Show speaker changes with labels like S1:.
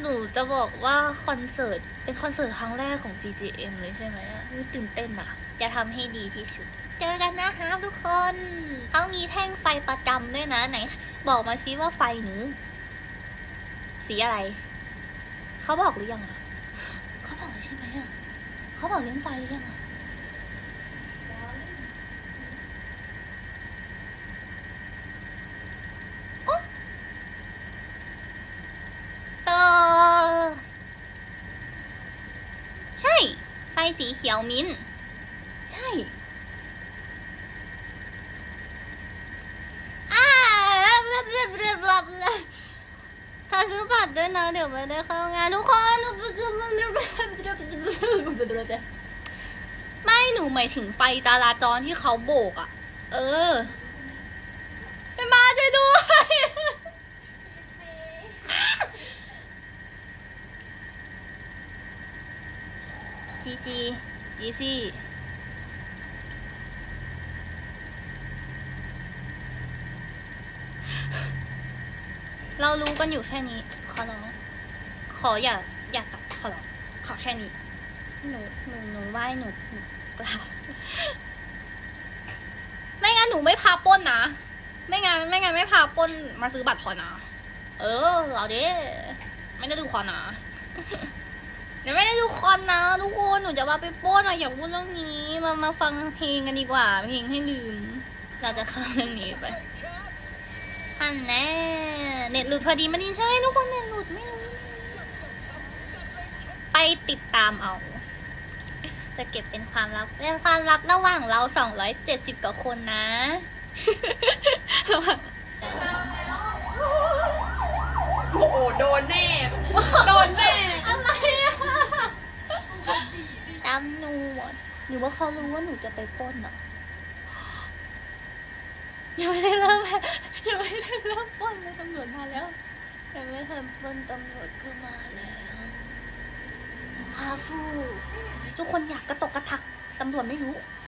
S1: หนูจะบอกว่าคอนเสิร์ตเป็นคอนเสิร์ตครั้งแรกของ CGM เลยใช่ไหมอะอุ๊ยตื่นเต้นอะ จะทำให้ดีที่สุด เจอกันนะครับทุกคน เขามีแท่งไฟประจำด้วยนะไหน บอกมาซิว่าไฟหนู สีอะไร เขาบอกหรือยังอะ เขาบอกแล้วใช่ไหมอะ เขาบอกเรื่องไฟหรือยังอะ เตอใช่ ไฟ สีเขียวมิ้นท์ใช่อ่าถ้าซื้อบัตรด้วยนะเดี๋ยวไม่ได้เข้างานทุกคนไม่หนูหมายถึงไฟจราจรที่เขาโบกอะ่ะ เออ เป็นบ้าช่วยด้วย จีจีอีซี่เรารู้กันอยู่แค่นี้ ขอร้อง ขออย่าอย่าตัดขอร้อง ขอแค่นี้ หนูหนูหนูไหว้หนูหนูกราบไม่งั้นหนูไม่พาป้นนะ ไม่งั้นไม่งั้นไม่พาป้นมาซื้อบัตรพอนะ เออเราเด้ไม่ได้ดูคอนะ เดี๋ยวไม่ได้ดูคอนนะทุกคนหนูจะว่าไปโป้นอะอย่าพูดเรื่องนี้มามาฟังเพลงกันดีกว่า เพลงให้ลืม เราจะเข้าเรื่องนี้ไปฮันแน่เน็ตหลุดพอดีมันนี่ใช่ทุกคนเน็ตหลุดไม่รู้ไปติดตามเอา จะเก็บเป็นความลับเป็นความลับระหว่างเรา270กว่าคนนะระหว่าง
S2: โอ้โหโดนแน่
S1: อะไรอะ ตำรวจหรือว่าเขารู้ว่าหนูจะไปป้นอะยังไม่ได้เริ่มยังไม่ได้เริ่มป้นเลยตำรวจมาแล้วยังไม่ทันป้นตำรวจก็มาแล้วฮาฟู ทุกคนอยากกระตกกระทักตำรวจไม่รู้